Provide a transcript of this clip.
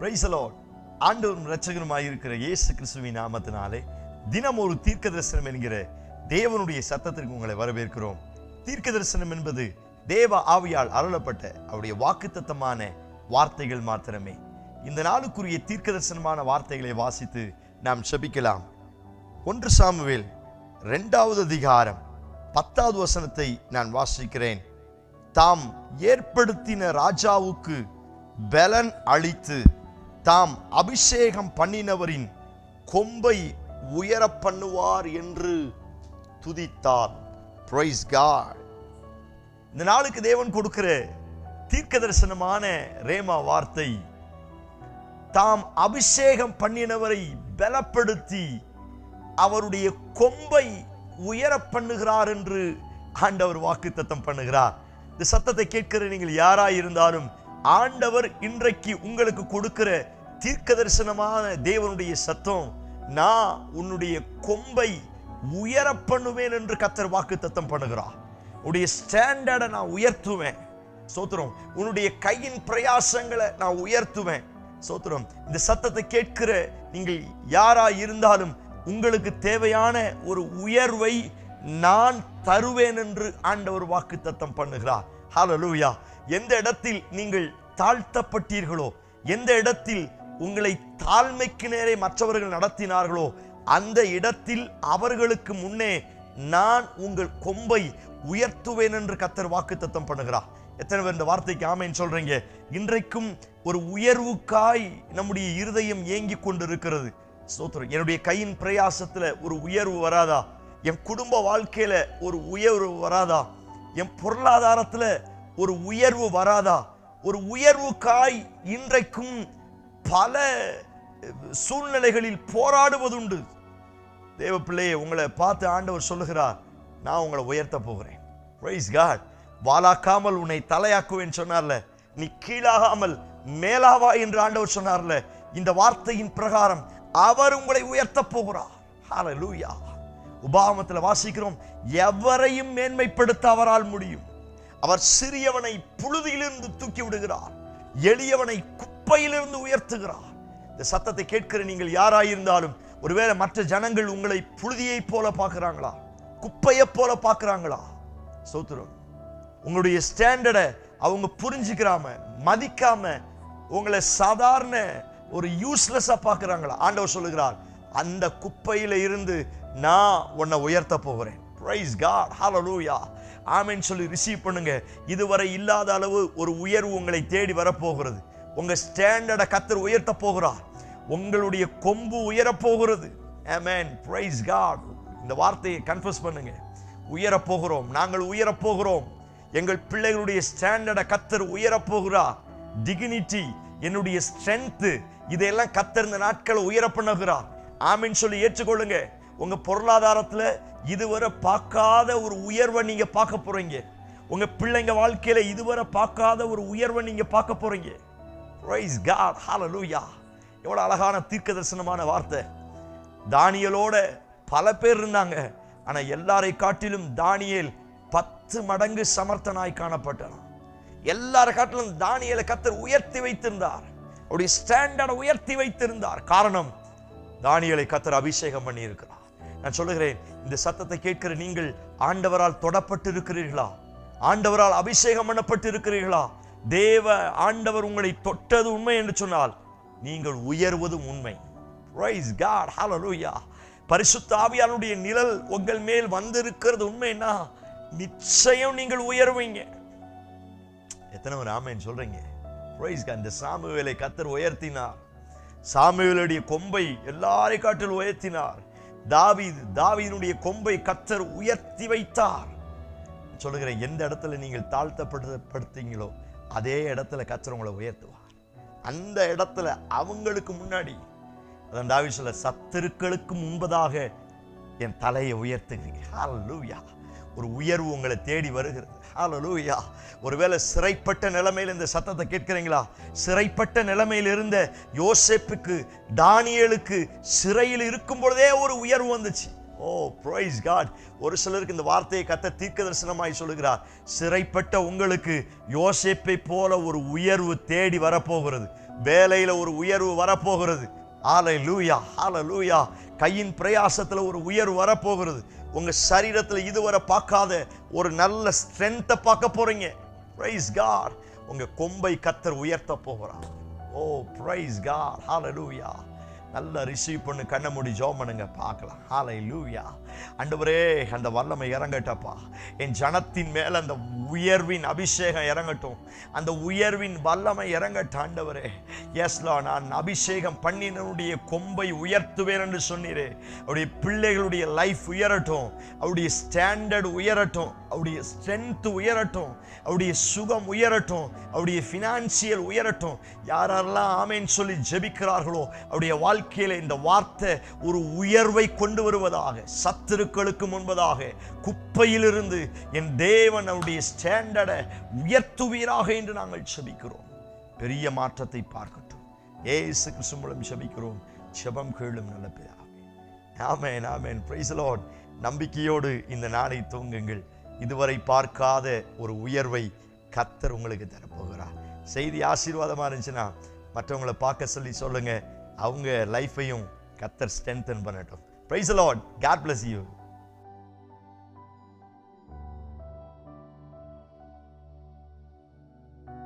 பிரைசலோ ஆண்டவரும் இரட்சகருமாய் இருக்கிற இயேசு கிறிஸ்துவின் நாமத்தினாலே தினம் ஒரு தீர்க்க தரிசனம் என்கிற தேவனுடைய சத்தத்திற்கு உங்களை வரவேற்கிறோம். தீர்க்க தரிசனம் என்பது தேவ ஆவியால் அருளப்பட்ட அவருடைய வாக்குத்தத்தமான வார்த்தைகள் மாத்திரமே. இந்த நாளுக்குரிய தீர்க்க தரிசனமான வார்த்தைகளை வாசித்து நாம் செபிக்கலாம். ஒன்று சாமுவேல் ரெண்டாவது அதிகாரம் பத்தாவது வசனத்தை நான் வாசிக்கிறேன். தாம் ஏற்படுத்தின ராஜாவுக்கு பலன் அளித்து தாம் அபிஷேகம் பண்ணினவரின் கொம்பை உயர பண்ணுவார் என்று துதித்தார். பிரைஸ் காட் இந்த நாளுக்கு தேவன் கொடுக்கிற தீர்க்க தரிசனமான ரேமா வார்த்தை தாம் அபிஷேகம் பண்ணினவரை பலப்படுத்தி அவருடைய கொம்பை உயர பண்ணுகிறார் என்று ஆண்டவர் வாக்குத்தத்தம் பண்ணுகிறார். இந்த சத்தத்தை கேட்கிற நீங்கள் யாராயிருந்தாலும் ஆண்டவர் இன்றைக்கு உங்களுக்கு கொடுக்கிற தீர்க்க தரிசனமான தேவனுடைய சத்தம் நான் உன்னுடைய கொம்பை உயர பண்ணுவேன் என்று கத்தர் வாக்குத்தத்தம் பண்ணுகிறார். உன்னுடைய ஸ்டாண்டர்டை நான் உயர்த்துவேன். சோத்திரம் உன்னுடைய கையின் பிரயாசங்களை நான் உயர்த்துவேன். சோத்திரம் இந்த சத்தத்தை கேட்கிற நீங்கள் யாரா இருந்தாலும் உங்களுக்கு தேவையான ஒரு உயர்வை நான் தருவேன் என்று ஆண்டவர் வாக்கு தத்தம் பண்ணுகிறார். ஹalleluya எந்த இடத்தில் நீங்கள் தாழ்த்தப்பட்டீர்களோ எந்த இடத்தில் உங்களை தாழ்மைக்கு நேரே மற்றவர்கள் நடத்தினார்களோ அந்த இடத்தில் அவர்களுக்கு முன்னே நான் உங்கள் கொம்பை உயர்த்துவேன் என்று கத்தர் வாக்கு தத்தம் பண்ணுகிறார். எத்தனை பேர் இந்த வார்த்தைக்கு ஆமைன்னு சொல்றீங்க? இன்றைக்கும் ஒரு உயர்வுக்காய் நம்முடைய இருதயம் ஏங்கி கொண்டிருக்கிறது. ஸ்தோத்திரம். என்னுடைய கையின் பிரயாசத்துல ஒரு உயர்வு வராதா? என் குடும்ப வாழ்க்கையில ஒரு உயர்வு வராதா? என் பொருளாதாரத்துல ஒரு உயர்வு வராதா? ஒரு உயர்வுக்காய் இன்றைக்கும் பல சூழ்நிலைகளில் போராடுவதுண்டு. தேவ பிள்ளையே உங்களை பார்த்து ஆண்டவர் சொல்லுகிறார் நான் உங்களை உயர்த்த போகிறேன். பிரைஸ் காட் வாலாக்காமல் உன்னை தலையாக்குவேன் சொன்னார்ல. நீ கீழாகாமல் மேலாவா என்று ஆண்டவர் சொன்னார்ல. இந்த வார்த்தையின் பிரகாரம் அவர் உங்களை உயர்த்த போகிறார். ஹalleluya உபாகமத்தில் வாசிக்கிறோம் எவரையும் மேன்மைப்படுத்த அவரால் முடியும். அவர் சிறியவனை புழுதியிலிருந்து தூக்கி விடுகிறார். எளியவனை குப்பையிலிருந்து உயர்த்துகிறார். இந்த சத்தத்தை கேட்கிற நீங்கள் யாராயிருந்தாலும் ஒருவேளை மற்ற ஜனங்கள் உங்களை புழுதியைப் போல பார்க்குறாங்களா? குப்பையைப் போல பார்க்குறாங்களா? சோத்துரம் உங்களுடைய ஸ்டாண்டர்டை அவங்க புரிஞ்சுக்கிறாம மதிக்காம உங்களை சாதாரண ஒரு யூஸ்லெஸ்ஸாக பார்க்குறாங்களா? ஆண்டவர் சொல்லுகிறார் அந்த குப்பையில் இருந்து நான் உன்னை உயர்த்த போகிறேன். ப்ரைஸ் காட் ஹalleluya ஆமின்னு சொல்லி ரிசீவ் பண்ணுங்க. இதுவரை இல்லாத அளவு ஒரு உயர்வு உங்களை தேடி வரப்போகிறது. உங்க ஸ்டாண்டர்டை கத்தர் உயர்த்த போகிறார். உங்களுடைய கொம்பு உயரப் போகிறது. பிரைஸ் காட் இந்த வார்த்தையை கன்ஃபஸ் பண்ணுங்க. உயரப் போகிறோம். நாங்கள் உயரப்போகிறோம் எங்கள் பிள்ளைகளுடைய ஸ்டாண்டர்டை கத்தர் உயரப்போகிறார் டிகினிட்டி என்னுடைய ஸ்ட்ரென்த்து இதையெல்லாம் கத்தர் இந்த நாட்களை உயர பண்ணுகிறார். ஆமின்னு சொல்லி ஏற்றுக்கொள்ளுங்க. உங்க பொருளாதாரத்தில் இதுவரை பார்க்காத ஒரு உயர்வை நீங்கள் பார்க்க போறீங்க. உங்க பிள்ளைங்க வாழ்க்கையில இதுவரை பார்க்காத ஒரு உயர்வை நீங்க பார்க்க போறீங்க. Praise காட் ஹாலலூயா எவ்வளோ அழகான தீர்க்க தரிசனமான வார்த்தை. தானியலோட பல பேர் இருந்தாங்க. ஆனால் எல்லாரை காட்டிலும் தானியல் பத்து மடங்கு சமர்த்தனாய் காணப்பட்டான். எல்லாரை காட்டிலும் தானியலை கத்தர் உயர்த்தி வைத்திருந்தார். அவருடைய ஸ்டாண்டர்டை உயர்த்தி வைத்திருந்தார். காரணம் தானியலை கத்தர் அபிஷேகம் பண்ணியிருக்கிறார். நான் சொல்லுகிறேன் இந்த சத்தத்தை கேட்கிற நீங்கள் ஆண்டவரால் தொடப்பட்டு இருக்கிறீர்களா ஆண்டவரால் அபிஷேகம் பண்ணப்பட்டு இருக்கிறீர்களா தேவ ஆண்டவர் உங்களை தொட்டது உண்மை என்று சொன்னால் நீங்கள் உயர்வதும் உண்மை. Praise God hallelujah. பரிசுத்த ஆவியானுடைய நிழல் உங்கள் மேல் வந்திருக்கிறது உண்மைன்னா நிச்சயம் நீங்கள் உயர்வீங்க. எத்தனை ஒரு ஆமைன்னு சொல்றீங்க? Praise அந்த சாமுவேலை கத்தர் உயர்த்தினார். சாமுவேலுடைய கொம்பை எல்லாரை காட்டில் உயர்த்தினார். தாவீது தாவீதுடைய கொம்பை கத்தர் உயர்த்தி வைத்தார். சொல்லுகிற எந்த இடத்துல நீங்கள் தாழ்த்தப்படுத்தப்படுத்தீங்களோ அதே இடத்துல கத்தர் உங்களை உயர்த்துவார். அந்த இடத்துல அவங்களுக்கு முன்னாடி அதான் தாவி சொல்ல சத்துருக்களுக்கு முன்பதாக என் தலையை உயர்த்துகிறீங்க. ஹalleluya ஒரு உயர்வு உங்களை தேடி வருகிறது. ஹாலலூயா ஒருவேளை சிறைப்பட்ட நிலைமையில் இந்த சத்தத்தை கேட்கிறீங்களா? சிறைப்பட்ட நிலைமையில் இருந்த யோசேப்புக்கு தானியலுக்கு சிறையில் இருக்கும் பொழுதே ஒரு உயர்வு வந்துச்சு. ஓ ப்ரைஸ் காட் ஒரு சிலருக்கு இந்த வார்த்தையை கத்த தீர்க்க தரிசனமாய் சொல்லுகிறார். சிறைப்பட்ட உங்களுக்கு யோசிப்பை போல ஒரு உயர்வு தேடி வரப்போகிறது. வேலையில் ஒரு உயர்வு வரப்போகிறது. ஆலை லூயா ஆலை லூயா கையின் பிரயாசத்தில் ஒரு உயர்வு வரப்போகிறது. உங்கள் சரீரத்தில் இதுவரை பார்க்காத ஒரு நல்ல ஸ்ட்ரென்த்தை பார்க்க போகிறீங்க ப்ரைஸ் காட் உங்கள் கொம்பை கத்தர் உயர்த்த போகிறார். ஓ பிரைஸ் காட் லூயா நல்லா ரிசீவ் பண்ணு கண்ணை மூடி ஜோம் பண்ணுங்க பார்க்கலாம். ஹாலை லூயா அண்டவரே அந்த வல்லமை இறங்கட்டப்பா. என் ஜனத்தின் மேலே அந்த உயர்வின் அபிஷேகம் இறங்கட்டும். அந்த உயர்வின் வல்லமை இறங்கட்ட ஆண்டவரே. எஸ்லா நான் அபிஷேகம் பண்ணினுடைய கொம்பை உயர்த்துவேன் என்று சொன்னீரே. அவருடைய பிள்ளைகளுடைய லைஃப் உயரட்டும். அவருடைய ஸ்டாண்டர்ட் உயரட்டும். அவருடைய ஸ்ட்ரென்த் உயரட்டும் அவருடைய சுகம் உயரட்டும் அவருடைய ஃபினான்சியல் உயரட்டும். யாரெல்லாம் ஆமேன்னு சொல்லி ஜெபிக்கிறார்களோ அவருடைய வாழ்க்கையில் இந்த வார்த்தை ஒரு உயர்வை கொண்டு வருவதாக சத்துருக்களுக்கு முன்பதாக குப்பையிலிருந்து என் தேவன் அவருடைய ஸ்டாண்டர்டை உயர்த்துவீராக என்று நாங்கள் ஜெபிக்கிறோம். பெரிய மாற்றத்தை பார்க்கட்டும். ஏசு கிறிஸ்து ஜெபிக்கிறோம். ஜெபம் கேளும் நல்ல பிதாவே. ஆமேன் ஆமேன். பிரைஸ் லார்ட் நம்பிக்கையோடு இந்த நாளை தூங்குங்கள் இதுவரை பார்க்காத ஒரு உயர்வை கத்தர் உங்களுக்கு தரப்போகிறார். செய்தி ஆசீர்வாதமாக இருந்துச்சுன்னா மற்றவங்களை பார்க்க சொல்லி சொல்லுங்கள் அவங்க லைஃப்பையும் கத்தர் ஸ்ட்ரென்தன் பண்ணட்டும். Praise Lord God bless you